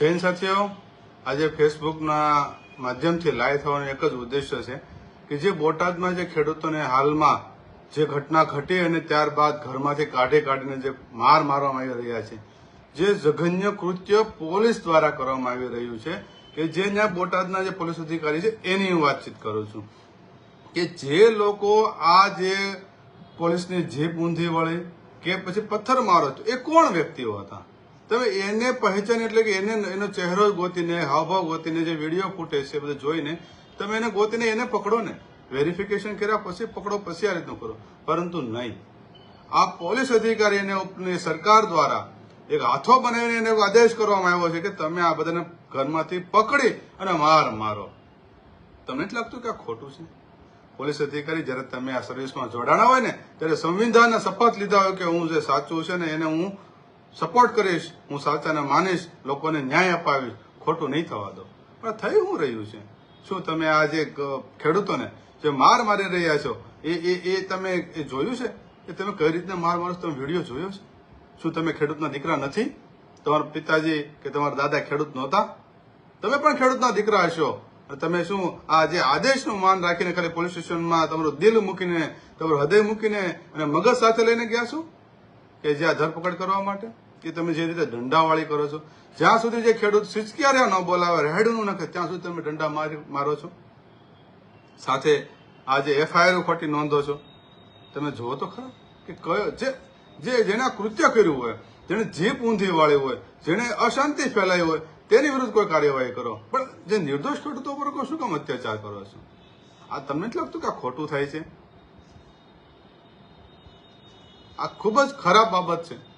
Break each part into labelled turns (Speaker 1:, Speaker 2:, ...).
Speaker 1: જૈન સાથીઓ, આજે ફેસબુકના માધ્યમથી લાઈવ થવાનો એક જ ઉદ્દેશ્ય છે કે જે બોટાદમાં જે ખેડૂતોને હાલમાં જે ઘટના ઘટી અને ત્યારબાદ ઘરમાંથી કાઢી કાઢીને જે માર મારવામાં આવી રહ્યા છે, જે જઘન્ય કૃત્ય પોલીસ દ્વારા કરવામાં આવી રહ્યું છે, કે જે ત્યાં બોટાદના જે પોલીસ અધિકારી છે, એની હું વાતચીત કરું છું. કે જે લોકો આ જે પોલીસની જીપ ઊંધી વળી કે પછી પથ્થર મારો એ કોણ વ્યક્તિઓ હતા? તમે એને પહેચાન એટલે કે એને એનો ચહેરો ગોતીને, હાવભાવ ગોતીને, જે વીડિયો ફૂટેજ છે બધું જોઈને તમે એને ગોતીને એને પકડો ને. વેરિફિકેશન કર્યા પછી પકડો, પછી આ રીતનું કરો. પરંતુ નહીં. આ પોલીસ અધિકારી અને સરકાર દ્વારા એક હાથો બનાવીને એને આદેશ કરવામાં આવ્યો છે કે તમે આ બધાને ઘરમાંથી પકડી અને માર મારો. તમને જ લાગતું કે આ ખોટું છે? પોલીસ અધિકારી જ્યારે તમે આ સર્વિસમાં જોડાણા હોય ને, ત્યારે સંવિધાનના શપથ લીધા હોય કે હું જે સાચું છે ને એને હું સપોર્ટ કરીશ, હું સાચાને માનીશ, લોકોને ન્યાય અપાવીશ. ખોટું નહીં થવા દો. પણ થઈ શું રહ્યું છે. શું તમે આ જે ખેડૂતોને જે માર મારી રહ્યા છો, એ એ એ તમે એ જોયું છે? એ તમે કઈ રીતના માર મારો તમે વીડિયો જોયો છે? શું તમે ખેડૂતના દીકરા નથી? તમારા પિતાજી કે તમારા દાદા ખેડૂત નહોતા? તમે પણ ખેડૂતના દીકરા હશો. તમે શું આ જે આદેશનું માન રાખીને ખાલી પોલીસ સ્ટેશનમાં તમારું દિલ મૂકીને, તમારું હૃદય મૂકીને અને મગજ સાથે લઈને ગયા છો? કે જે આ ધરપકડ કરવા માટે? કે તમે જે રીતે દંડાવાળી કરો છો. જ્યાં સુધી જે ખેડૂત સિચકિયાર્યા ન બોલાવે, રેડનું નખે ત્યાં સુધી તમે દંડા મારી છો. સાથે આજે જે એફઆઈઆર ખોટી નોંધો છો. તમે જુઓ તો ખરા કે કયો, જે જે જેને કૃત્ય કર્યું હોય, જેને જીપ ઊંધી વાળી હોય, જેને અશાંતિ ફેલાઈ હોય, તેની વિરુદ્ધ કોઈ કાર્યવાહી કરો. પણ જે નિર્દોષ ખેડૂતો પર કોઈ શું કામ અત્યાચાર કરો છો? આ તમને નથી લાગતું કે આ ખોટું થાય છે? આ ખૂબ જ ખરાબ બાબત છે.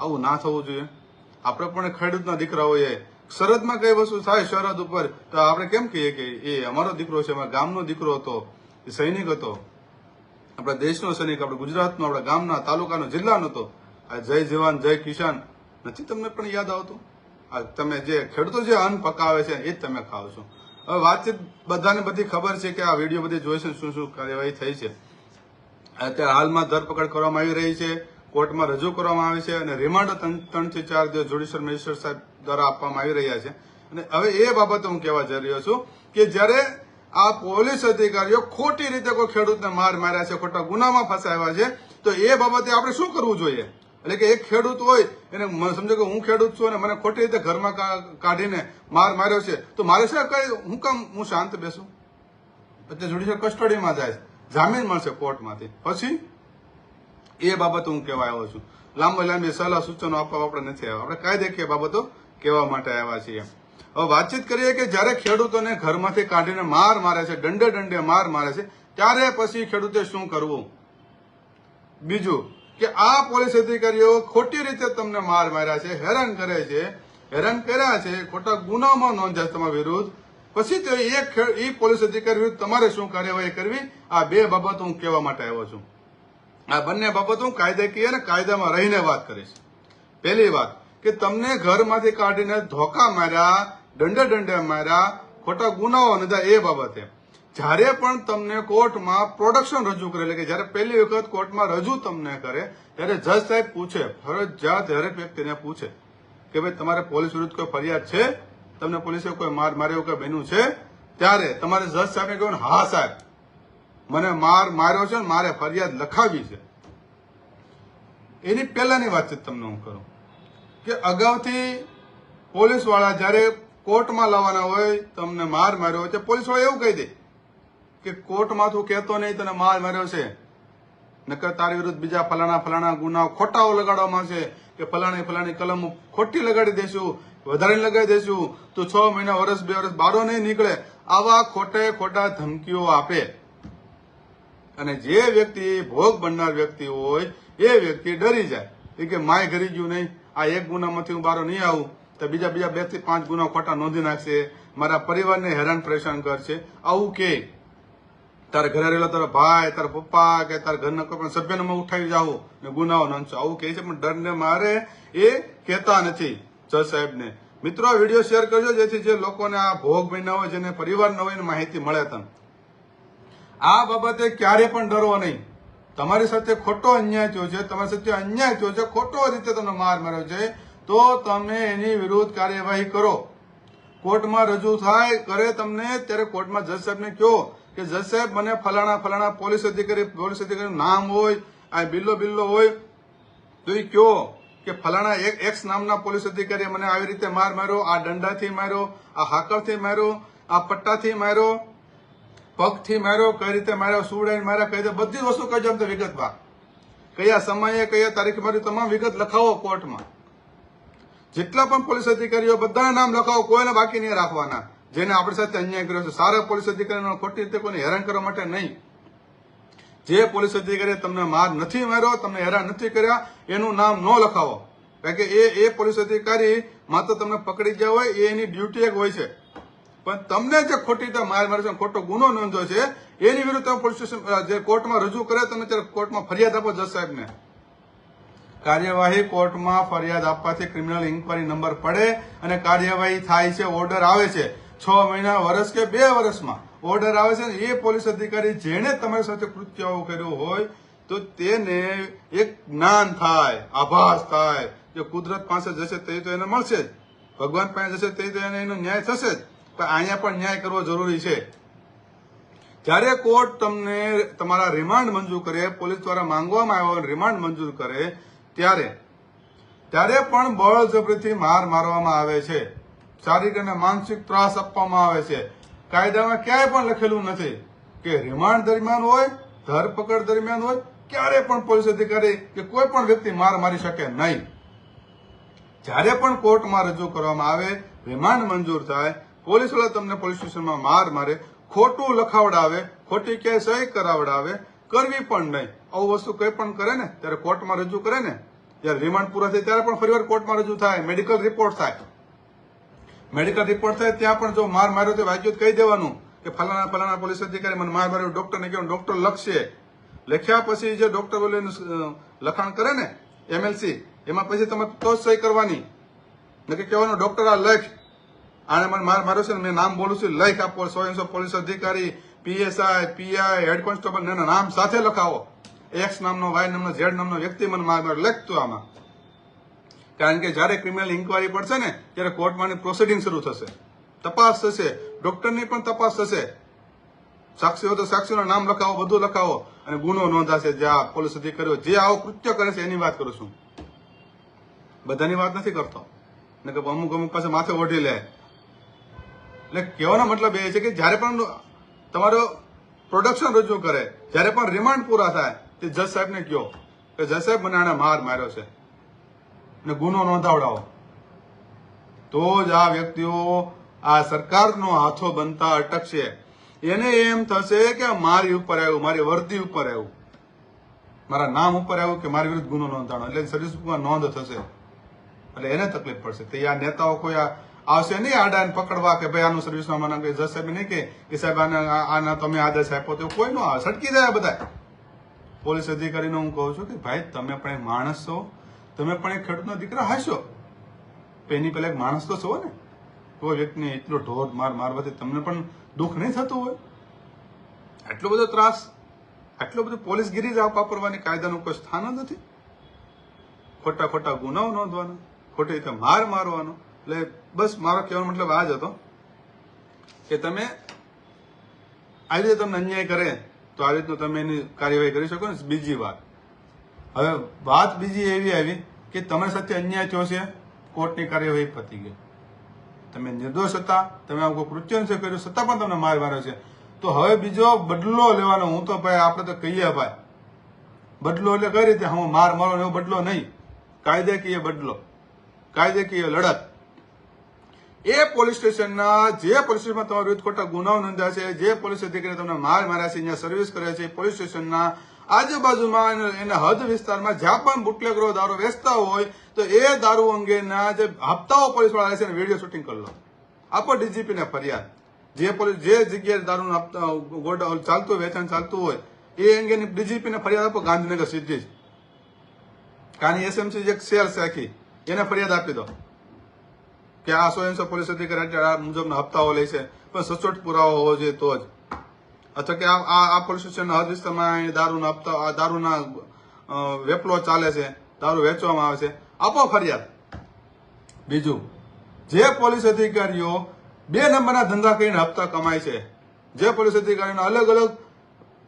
Speaker 1: આવું ના થવું જોઈએ. આપણે પણ ખેડૂતના દીકરા હોઈએ સરહદમાં કઈ વસ્તુ થાય શરદ ઉપર, તો આપણે કેમ કહીએ કે એ અમારો દીકરો છે, અમારા ગામનો દીકરો હતો, એ સૈનિક હતો. આપણા દેશનો સૈનિક, આપણે ગુજરાતનો, આપણા ગામના, તાલુકાનો, જિલ્લાનો હતો. આ જય જવાન, જય કિસાન, નથી તમને પણ યાદ આવતું? આ તમે જે ખેડૂતો જે અન્ન પકાવે છે, એ જ તમે ખાવ છો. હવે વાતચીત બધાને બધી ખબર છે કે આ વીડિયો બધી જોઈ છે, શું શું કાર્યવાહી થઈ છે. અત્યારે હાલમાં ધરપકડ કરવામાં આવી રહી છે. કોર્ટમાં રજૂ કરવામાં આવી છે અને રિમાન્ડ ત્રણથી ત્રણ ચાર દિવસ જ્યુડિશિયલ મેજિસ્ટ્રેટ સાહેબ દ્વારા આપવામાં આવી રહ્યા છે. અને હવે એ બાબતે હું કહેવા જઈ રહ્યો છું કે જ્યારે આ પોલીસ અધિકારીઓ ખોટી રીતે કોઈ ખેડૂતને માર માર્યા છે, ખોટા ગુનામાં ફસાયા છે, તો એ બાબતે આપણે શું કરવું જોઈએ? એટલે કે એક ખેડૂત હોય, એને સમજો કે હું ખેડૂત છું અને મને ખોટી રીતે ઘરમાં કાઢીને માર માર્યો છે, તો મારે શું કઈ હું કામ હું શાંત બેસું? અત્યારે જ્યુડિશિયલ કસ્ટડીમાં જાય જામીન મળશે કોર્ટમાંથી. પછી એ બાબત હું કહેવા આવ્યો છું. લાંબા લાંબી સલાહ સૂચનો આપવા આપણે નથી આવ્યા. આપણે કાયદેકીય બાબતો કહેવા માટે આવ્યા છીએ. હવે વાતચીત કરીએ કે જ્યારે ખેડૂતોને ઘરમાંથી કાઢીને માર મારે છે, દંડે દંડે માર મારે છે, ત્યારે પછી ખેડૂતે શું કરવું? બીજું કે આ પોલીસ અધિકારીઓ ખોટી રીતે તમને માર માર્યા છે, હેરાન કરે છે, હેરાન કર્યા છે, ખોટા ગુનામાં નોંધ્યા તમારા વિરુદ્ધ. પછી તે એ પોલીસ અધિકારી વિરુદ્ધ તમારે શું કાર્યવાહી કરવી? આ બે બાબતો હું કહેવા માટે આવ્યો છું. આ બંને બાબતો હું કાયદાકીય અને કાયદામાં રહીને વાત કરીશ. પહેલી વાત કે તમને ઘરમાંથી કાઢીને ધોકા માર્યા, દંડે દંડે માર્યા, ખોટા ગુનાઓ નોંધ્યા એ બાબતે. જ્યારે પણ તમને કોર્ટમાં પ્રોડક્શન રજૂ કરે, એટલે કે જ્યારે પહેલી વખત કોર્ટમાં રજૂ તમને કરે, ત્યારે જજ સાહેબ પૂછે, ફરજિયાત દરેક વ્યક્તિને પૂછે કે ભાઈ, તમારે પોલીસ વિરુદ્ધ કોઈ ફરિયાદ છે? તમને પોલીસે કોઈ માર માર્યો કે બન્યું છે? ત્યારે તમારે જજ સાહેબને કહ્યું હા, સાહેબ. મને માર માર્યો છે મારે ફરિયાદ લખાવી છે. એની પહેલાની વાતચીત તમને હું કરું. કે અગાઉથી પોલીસવાળા જ્યારે કોર્ટમાં લાવવાના હોય, તમને માર માર્યો હોય, તો પોલીસવાળા એવું કહી દે કે કોર્ટમાં તું કહેતો નહીં, તને માર માર્યો છે. નકર તારી વિરુદ્ધ બીજા ફલાણા ફલાણા ગુનાઓ ખોટાઓ લગાડવામાં છે કે ફલાણી ફલાણી કલમ ખોટી લગાડી દેશું વધારે લગાડી દેશું. તું છ મહિના, વર્ષ બે, વર્ષ બારો નહીં નીકળે. આવા ખોટે ખોટા ધમકીઓ આપે. અને જે વ્યક્તિ ભોગ બનનાર વ્યક્તિ હોય, એ વ્યક્તિ ડરી જાય. એ કે માય ઘરી ગયું નહીં, આ એક ગુનામાંથી હું બારો નહીં આવું, તો બીજા બીજા બેથી પાંચ ગુના ખોટા નોંધી નાખશે, મારા પરિવારને હેરાન પરેશાન કરશે. આવું કે તારા ઘરે રહેલો તારા ભાઈ, તારા પપ્પા કે તારા ઘરના કોઈ પણ સભ્યને ઉઠાવી જાઉં ને ગુનાઓ નોંધશો આવું કહે છે, પણ ડરને મારે એ કહેતા નથી જજ સાહેબને. મિત્રો, આ વીડિયો શેર કરજો જેથી જે લોકોને આ ભોગ બન્યા હોય, જેને પરિવાર હોય એને માહિતી મળે તમને આ બાબતે ક્યારે પણ ડરો નહીં. તમારી સાથે ખોટો અન્યાય થયો છે, તમારી સાથે અન્યાય થયો છે, ખોટો રીતે તમને માર માર્યો છે, તો તમે એની વિરુદ્ધ કાર્યવાહી કરો. કોર્ટમાં રજૂ થાય, કરે તમને, ત્યારે કોર્ટમાં જજ સાહેબને કહો કે જજ સાહેબ, મને ફલાણા ફલાણા પોલીસ અધિકારી, પોલીસ અધિકારીનું નામ હોય, આ બિલ્લો બિલ્લો હોય, તો એ કહો કે ફલાણા એક એક્સ નામના પોલીસ અધિકારીએ મને આવી રીતે માર માર્યો, આ દંડાથી માર્યો, આ હાકરથી માર્યો, આ પટ્ટાથી માર્યો પગથી માર્યો કઈ રીતે માર્યો સુડાઈને માર્યા કઈ રીતે બધી વસ્તુ કહેજો અમને વિગતમાં કયા સમયે, કયા તારીખે મારી તમામ વિગત લખાવો કોર્ટમાં. જેટલા પણ પોલીસ અધિકારીઓ, બધાના નામ લખાવો, કોઈને બાકી નહીં રાખવાના. જેને આપણી સાથે અન્યાય કર્યો છે. સારા પોલીસ અધિકારીઓ ખોટી રીતે કોઈને હેરાન કરવા માટે નહીં. જે પોલીસ અધિકારીએ તમને માર નથી માર્યો, તમને હેરાન નથી કર્યા, એનું નામ ન લખાવો. કારણ કે એ એ પોલીસ અધિકારી માત્ર તમને પકડી ગયા હોય, એ એની ડ્યુટી એક હોય છે. પણ તમને જે ખોટી રીતે માર મારે છે ખોટો ગુનો નોંધ્યો છે, એની વિરુદ્ધ તમે પોલીસ સ્ટેશન જે કોર્ટમાં રજૂ કરે તમે ત્યારે કોર્ટમાં ફરિયાદ આપો જજ સાહેબને. કાર્યવાહી કોર્ટમાં ફરિયાદ આપવાથી ક્રિમિનલ ઇન્કવાયરી નંબર પડે અને કાર્યવાહી થાય છે ઓર્ડર આવે છે. છ મહિના વર્ષ કે બે વર્ષમાં ઓર્ડર આવે છે એ પોલીસ અધિકારી જેણે તમારી સાથે કૃત્યો કર્યો હોય, તો તેને એક જ્ઞાન થાય આભાસ થાય. કે કુદરત પાસે જશે તે તો એને મળશે જ. ભગવાન પાસે જશે તે તો એને એનો ન્યાય થશે જ. અહીંયા પણ ન્યાય કરવો જરૂરી છે. જ્યારે કોર્ટ તમને તમારા રિમાન્ડ મંજૂર કરે, પોલીસ દ્વારા માંગવામાં આવ્યો રિમાન્ડ મંજૂર કરે, ત્યારે ત્યારે પણ બળજબરીથી માર મારવામાં આવે છે. શારીરિક અને માનસિક ત્રાસ આપવામાં આવે છે. કાયદામાં ક્યાંય પણ લખેલું નથી કે રિમાન્ડ દરમિયાન હોય, ધરપકડ દરમિયાન હોય, ક્યારે પણ પોલીસ અધિકારી કે કોઈ પણ વ્યક્તિ માર મારી શકે નહીં. જ્યારે પણ કોર્ટમાં રજૂ કરવામાં આવે, રિમાન્ડ મંજૂર થાય પોલીસવાળા તમને પોલીસ સ્ટેશનમાં માર મારે, ખોટું લખાવડાવે, ખોટી ક્યાંય સહી કરાવડાવે, કરવી પણ નહીં. આવું વસ્તુ કંઈ પણ કરે ને, ત્યારે કોર્ટમાં રજૂ કરે ને જ્યારે રિમાન્ડ પૂરા થાય, ત્યારે પણ ફરીવાર કોર્ટમાં રજૂ થાય, મેડિકલ રિપોર્ટ થાય. મેડિકલ રિપોર્ટ થાય, ત્યાં પણ જો માર માર્યો તો વાગ્યું કહી દેવાનું કે ફલાણા ફલાણા પોલીસ અધિકારી મને માર માર્યો ડોક્ટરને કહેવાનું ડોક્ટર લખશે. લખ્યા પછી જે ડોક્ટર લખાણ કરે ને એમએલસી એમાં પછી તમે તો સહી કરવાની. નક્કી કહેવાનું ડોક્ટર આ લખ. આને મને માર છે ને મેં નામ બોલું છું. લખ આપો સો પોલીસ અધિકારી, પીએસઆઈ, પીઆઈ, હેડ કોન્સ્ટેબલ એના નામ સાથે લખાવો. એક્સ નામનો, વાય નામનો, ઝેડ નામનો વ્યક્તિ મને માર લખતું આમાં. કારણ કે જ્યારે ક્રિમિનલ ઇન્કવાયરી પડશે ને, ત્યારે કોર્ટમાંની પ્રોસિડિંગ શરૂ થશે. તપાસ થશે. ડોક્ટરની પણ તપાસ થશે. સાક્ષીઓ તો સાક્ષીઓના નામ લખાવો, બધું લખાવો. અને ગુનો નોંધાશે. જે આ પોલીસ અધિકારીઓ જે આવો કૃત્ય કરે છે, એની વાત કરું છું. બધાની વાત નથી કરતો. ને કે અમુક અમુક પાસે માથે ઓઢી લે. એટલે કહેવાનો મતલબ એ છે કે જ્યારે પણ તમારો પ્રોડક્શન રજૂ કરે, જ્યારે પણ રિમાન્ડ પૂરા થાય, તે જજ સાહેબને કહો કે જજ સાહેબ મને આને માર માર્યો છે ને ગુનો નોંધાવડાવો. તો જ આ વ્યક્તિઓ આ સરકારનો હાથો બનતા અટકશે. એને એમ થશે કે મારી ઉપર આવ્યું, મારી વર્દી ઉપર આવ્યું. મારા નામ ઉપર આવ્યું કે મારી વિરુદ્ધ ગુનો નોંધાણો. એટલે સર્વિસ નોંધ થશે. એટલે એને તકલીફ પડશે. તે આ નેતાઓ કોઈ આ આવશે નહીં આડાને પકડવા કે ભાઈ આનું સર્વિસમાં મને કે જજ સાહેબ નહીં કે સાહેબ આના આના તમે આદેશ આપ્યો તો કોઈ નો સટકી જાય બધા. પોલીસ અધિકારીનો હું કહું છું કે ભાઈ તમે પણ એક માણસ છો. તમે પણ એક ખેડૂતનો દીકરા હશો. એની પહેલા એક માણસ તો છો ને. કોઈ વ્યક્તિને એટલો ઢોર માર મારવાથી તમને પણ દુઃખ નહીં થતું હોય. આટલો બધો ત્રાસ, આટલો બધો પોલીસગીરી જ વાપરવાની કાયદાનું કોઈ સ્થાન નથી. ખોટા ખોટા ગુનાઓ નોંધવાના, ખોટી રીતે માર મારવાનો. એટલે બસ મારો કહેવાનો મતલબ આ જ હતો કે તમે આવી રીતે તમને અન્યાય કરે તો આ રીતનું તમે એની કાર્યવાહી કરી શકો ને. બીજી વાત. હવે વાત બીજી એવી આવી કે તમારી સાથે અન્યાય થયો છે, કોર્ટની કાર્યવાહી પતી ગઈ. તમે નિર્દોષ હતા, તમે આવું કોઈ કૃત્ય નથી કર્યું છતાં પણ તમને માર માર્યો છે. તો હવે બીજો બદલો લેવાનો હું તો ભાઈ આપણે તો કહીએ ભાઈ. બદલો એટલે કઈ રીતે? હું માર મારો એવો બદલો નહીં. કાયદેકીય બદલો. કાયદેકીય લડત. એ પોલીસ સ્ટેશનના જે પોલીસ સ્ટેશનમાં તમારા વિરુદ્ધ ખોટા ગુનાઓ નોંધ્યા છે, જે પોલીસ અધિકારી તમને માર માર્યા છે, અહીંયા સર્વિસ કરે છે, પોલીસ સ્ટેશનના આજુબાજુમાં એના હદ વિસ્તારમાં જ્યાં પણ બુટલેગરો દારૂ વેચતા હોય, તો એ દારૂ અંગેના જે હપ્તાઓ પોલીસવાળા છે વીડિયો શૂટિંગ કરી લો. આપો ડીજીપીને ફરિયાદ. જે પોલીસ જે જગ્યાએ દારૂ હપ્તા ગોડા ચાલતું વેચાણ ચાલતું હોય, એ અંગેની ડીજીપીને ફરિયાદ આપો, ગાંધીનગર સીધી જ. કાની એસએમસી જે સેલ છે આખી એને ફરિયાદ આપી દો. કે આ સો એનસો પોલીસ અધિકારી આટલા આ મુજબના હપ્તાઓ લે છે. પણ સચોટ પુરાવો હોવો જોઈએ તો જ. અથવા કે આ આ આ પોલીસ સ્ટેશનના હદ વિસ્તારમાં દારૂના હપ્તા આ દારૂના વેપલો ચાલે છે, દારૂ વેચવામાં આવે છે. આપો ફરિયાદ. બીજું, જે પોલીસ અધિકારીઓ બે નંબરના ધંધા કરીને હપ્તા કમાય છે, જે પોલીસ અધિકારીઓને અલગ અલગ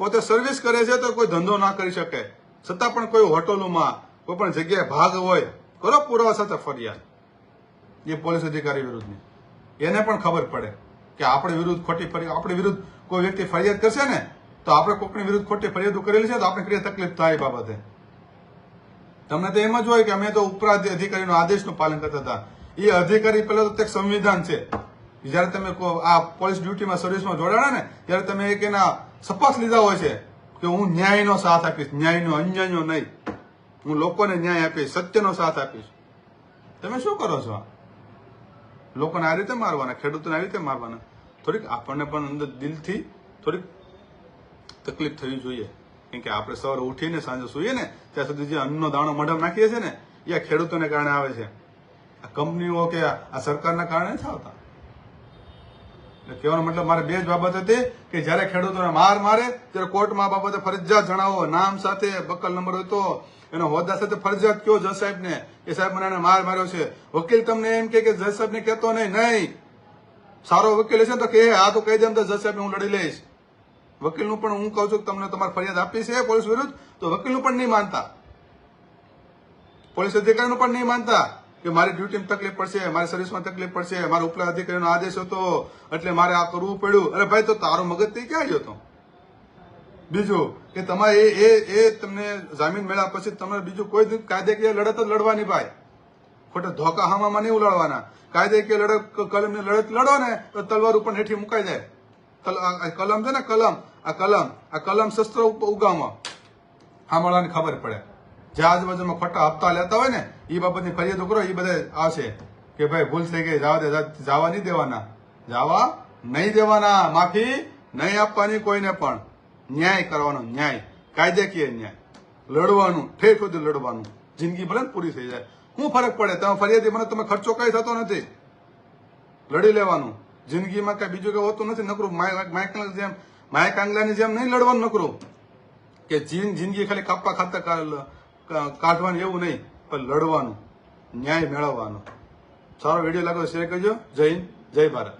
Speaker 1: પોતે સર્વિસ કરે છે તો કોઈ ધંધો ના કરી શકે. છતાં પણ કોઈ હોટલોમાં કોઈ પણ જગ્યાએ ભાગ હોય, કરો પુરાવા સાથે ફરિયાદ. એ પોલીસ અધિકારી વિરુદ્ધની. એને પણ ખબર પડે કે આપણે વિરુદ્ધ ખોટી ફરિયાદ આપણી વિરુદ્ધ કોઈ વ્યક્તિ ફરિયાદ કરશે ને, તો આપણે કોઈકની વિરુદ્ધ ખોટી ફરિયાદો કરેલી છે, તો આપણે કઈ તકલીફ થાય બાબતે. તમને તો એમ જ હોય કે અમે તો ઉપરાધ અધિકારીનો આદેશનું પાલન કરતા હતા. એ અધિકારી પહેલા તો તે સંવિધાન છે. જ્યારે તમે આ પોલીસ ડ્યુટીમાં સર્વિસમાં જોડાણા ને, ત્યારે તમે એક એના શપથ લીધા હોય છે કે હું ન્યાયનો સાથ આપીશ. ન્યાયનો અન્યાયનો નહીં. હું લોકોને ન્યાય આપીશ, સત્યનો સાથ આપીશ. તમે શું કરો છો? લોકોને આ રીતે મારવાના, ખેડૂતોને આ રીતે મારવાના. થોડીક આપણને પણ અંદર દિલથી થોડીક તકલીફ થવી જોઈએ. કેમ કે આપણે સવારે ઉઠીને સાંજે સૂઈએ ને, ત્યાં સુધી જે અન્નનો દાણો મઢમ નાખીએ છીએ ને, એ આ ખેડૂતોને કારણે આવે છે. આ કંપનીઓ કે આ સરકારના કારણે નથી આવતા. કહેવાનો મતલબ મારે બે જ બાબત હતી કે જ્યારે ખેડૂતોને માર મારે, ત્યારે કોર્ટમાં બાબતે ફરજિયાત જણાવો. નામ સાથે બકલ નંબર હોય તો એનો હોદ્દા સાથે ફરજિયાત કયો જજ સાહેબને? કે સાહેબ મને માર માર્યો છે. વકીલ તમને એમ કે જજ સાહેબને કહેતો નહીં નહીં. સારો વકીલ હશે તો કે આ તો કહી દે એમ તો જજ સાહેબ હું લડી લઈશ. વકીલનું પણ હું કહું છું કે તમને તમારી ફરિયાદ આપી છે પોલીસ વિરુદ્ધ, તો વકીલનું પણ નહીં માનતા. પોલીસ અધિકારીનું પણ નહીં માનતા કે મારી ડ્યુટીમાં તકલીફ પડશે, મારી સર્વિસમાં તકલીફ પડશે, મારા ઉપલા અધિકારીનો આદેશ હતો, એટલે મારે આ કરવું પડ્યું. અરે ભાઈ, તો તારો મગજ થઈ ક્યાં ગયો બીજું કે તમારે એ એ તમને જામીન મળ્યા પછી તમને બીજું કોઈ કાયદેકીય લડત જ લડવાની ભાઈ. ખોટા ધોકા હામામાં નહીં ઉલાડવાના કાયદેકીય લડત કલમની લડત લડો ને, તો તલવાર ઉપર હેઠી મુકાઈ જાય. કલમ છે ને કલમ, આ કલમ આ કલમ શસ્ત્ર ઉપ- હામાળાને ખબર પડે. જે આજુબાજુમાં ખોટા હપ્તા લેતા હોય ને એ બાબતની ફરિયાદો કરો એ બધા આવશે. કે ભાઈ ભૂલ થઈ ગઈ, જવા દે જવા નહીં દેવાના. જવા નહીં દેવાના. માફી નહીં આપવાની કોઈને પણ. ન્યાય કરવાનો ન્યાય, કાયદેકીય ન્યાય. લડવાનું ઠેઠ સુધી લડવાનું. જિંદગી ભલે પૂરી થઈ જાય. શું ફરક પડે? તમે ફરિયાદી મને તમે ખર્ચો કઈ થતો નથી. લડી લેવાનું. જિંદગીમાં કઈ બીજું કઈ હોતું નથી. નકરું માયક જેમ માયક આંગલાની જેમ નહીં લડવાનું નકરું. કે જિંદગી ખાલી કાપવા ખાતા કા- કા- એવું નહીં. પણ લડવાનું, ન્યાય મેળવવાનો. સારો વીડિયો લાગો શેર કરજો. જય હિન્દ, જય ભારત.